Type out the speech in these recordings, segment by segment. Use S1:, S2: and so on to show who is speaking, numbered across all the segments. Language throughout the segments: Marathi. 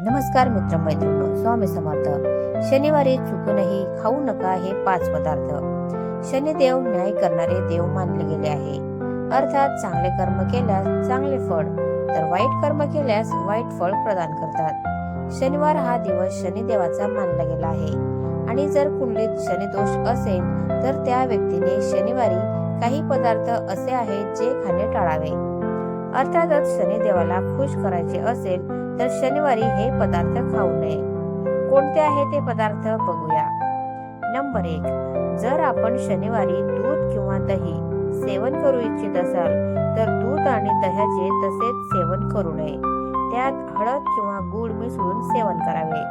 S1: नमस्कार मित्र मैत्रिणी स्वामी समर्थ. शनिवारी चुकूनही खाऊ नका हे पाच पदार्थ. शनिदेव न्याय करणारे देव मानले गेले आहे. अर्थात चांगले कर्म केल्यास चांगले फळ तर वाईट कर्म केल्यास वाईट फळ प्रदान करतात. शनिवार हा दिवस शनिदेवाचा मानला गेला आहे. आणि जर कुंडलीत शनिदोष असेल तर त्या व्यक्तीने शनिवारी काही पदार्थ असे आहेत जे खाणे टाळावे. अर्थातच शनिदेवाला खुश करायचे असेल तर शनिवारी हे पदार्थ खाऊ नये. कोणते आहे ते पदार्थ बघूया. नंबर एक जर आपण शनिवारी दूध किंवा दही सेवन करू इच्छित असाल तर दूध आणि दह्याचे तसेच सेवन करू नये. त्यात हळद किंवा गूळ मिसळून सेवन करावे.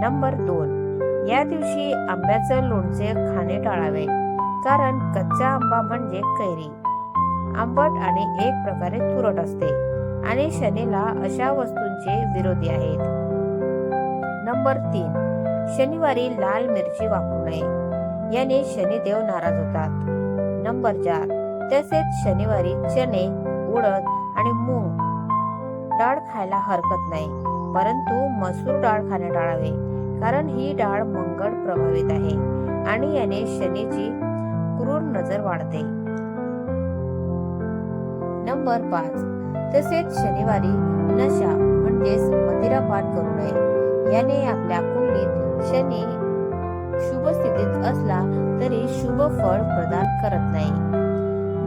S1: नंबर दोन या दिवशी आंब्याचं लोणचे खाणे टाळावे कारण कच्चा आंबा म्हणजे कैरी. आंबट आणि एक प्रकारे तुरट असते आणि शनीला अशा वस्तूंचे विरोधी आहेत. नंबर तीन शनिवारी लाल मिरची वापरू नये. याने शनिदेव नाराज होतात. नंबर चार तसेच शनिवारी चणे उडद आणि मूग डाळ खायला हरकत नाही परंतु मसूर डाळ खाणे टाळावे कारण ही डाळ मंगळ प्रभावित आहे आणि याने शनीची क्रूर नजर वाढते. नंबर पाच. तसेच शनिवारी नशा म्हणजेच मदिरापान करू नये. याने आपल्या कुंडलीत शनी शुभ स्थितीत असला तरी शुभ फळ प्रदान करत नाही.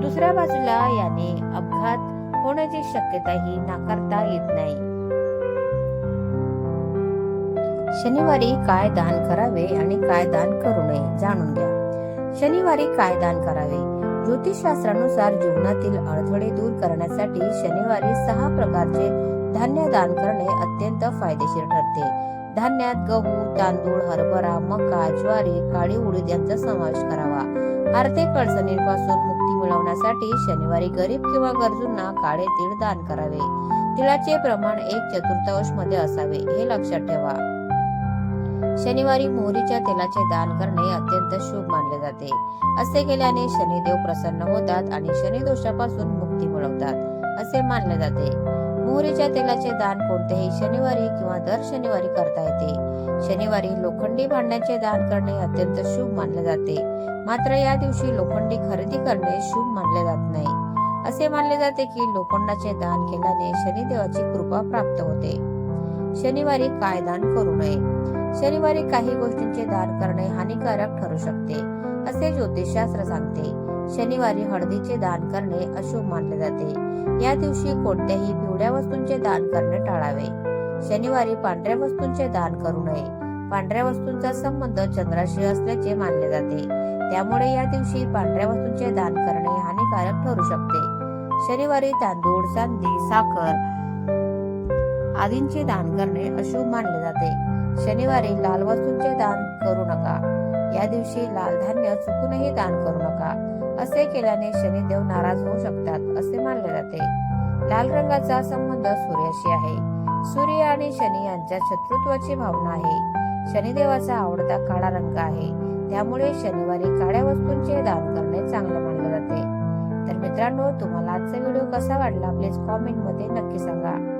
S1: दुसऱ्या बाजूला याने अपघात होण्याची शक्यताही नाकारता येत नाही. शनिवारी काय दान करावे आणि काय दान करू नये जाणून घ्या. शनिवारी काय दान करावे? ज्योतिषशास्त्रानुसार जीवनातील अडथळे दूर करण्यासाठी शनिवारी सहा प्रकारचे धान्य दान करणे अत्यंत फायदेशीर ठरते. धान्यात गहू तांदूळ हरभरा मका ज्वारी काळी उडीद यांचा समावेश करावा. आर्थिक अडचणींपासून मुक्ती मिळवण्यासाठी शनिवारी गरीब किंवा गरजूंना काळे तीळ दान करावे. तिळाचे प्रमाण एक चतुर्थांशमध्ये असावे हे लक्षात ठेवा. शनिवारी मोहरीच्या तेलाचे दान करणे अत्यंत शुभ मानले जाते. असे केल्याने शनिदेव प्रसन्न होतात आणि शनिदोषापासून मुक्ती मिळवतात असे मानले जाते. मोहरीच्या तेलाचे दान कोणत्याही शनिवारी किंवा दर शनिवारी करता येते. शनिवारी लोखंडी भांड्याचे दान करणे अत्यंत शुभ मानले जाते. मात्र या दिवशी लोखंडी खरेदी करणे शुभ मानले जात नाही. असे मानले जाते की लोखंडाचे दान केल्याने शनिदेवाची कृपा प्राप्त होते. शनिवारी काय दान करू नये? शनिवारी काही गोष्टींचे दान करणे हानिकारक ठरू शकते असे ज्योतिषशास्त्र सांगते. शनिवारी हळदीचे दान करणे अशुभ मानले जाते. या दिवशी कोणत्याही पिवळ्या वस्तूंचे दान करणे टाळावे. शनिवारी पांढऱ्या वस्तूंचे दान करू नये. पांढऱ्या वस्तूंचा संबंध चंद्राशी असल्याचे मानले जाते. त्यामुळे या दिवशी पांढऱ्या वस्तूंचे दान करणे हानिकारक ठरू शकते. शनिवारी तांदूळ चांदी साखर आदींचे दान करणे अशुभ मानले जाते. शनिवारी लाल वस्तूंचे दान करू नका. या दिवशी लाल धान्य चुकूनही दान करू नका. असे केल्याने शनिदेव नाराज होऊ शकतात असे मानले जाते. लाल रंगाचा संबंध सूर्याशी आहे. सूर्य आणि शनी यांच्या शत्रुत्वाची भावना आहे. शनिदेवाचा आवडता काळा रंग आहे. त्यामुळे शनिवारी काळ्या वस्तूंचे दान करणे चांगले मानले जाते. तर मित्रांनो तुम्हाला आजचा व्हिडिओ कसा वाटला प्लीज कॉमेंटमध्ये नक्की सांगा.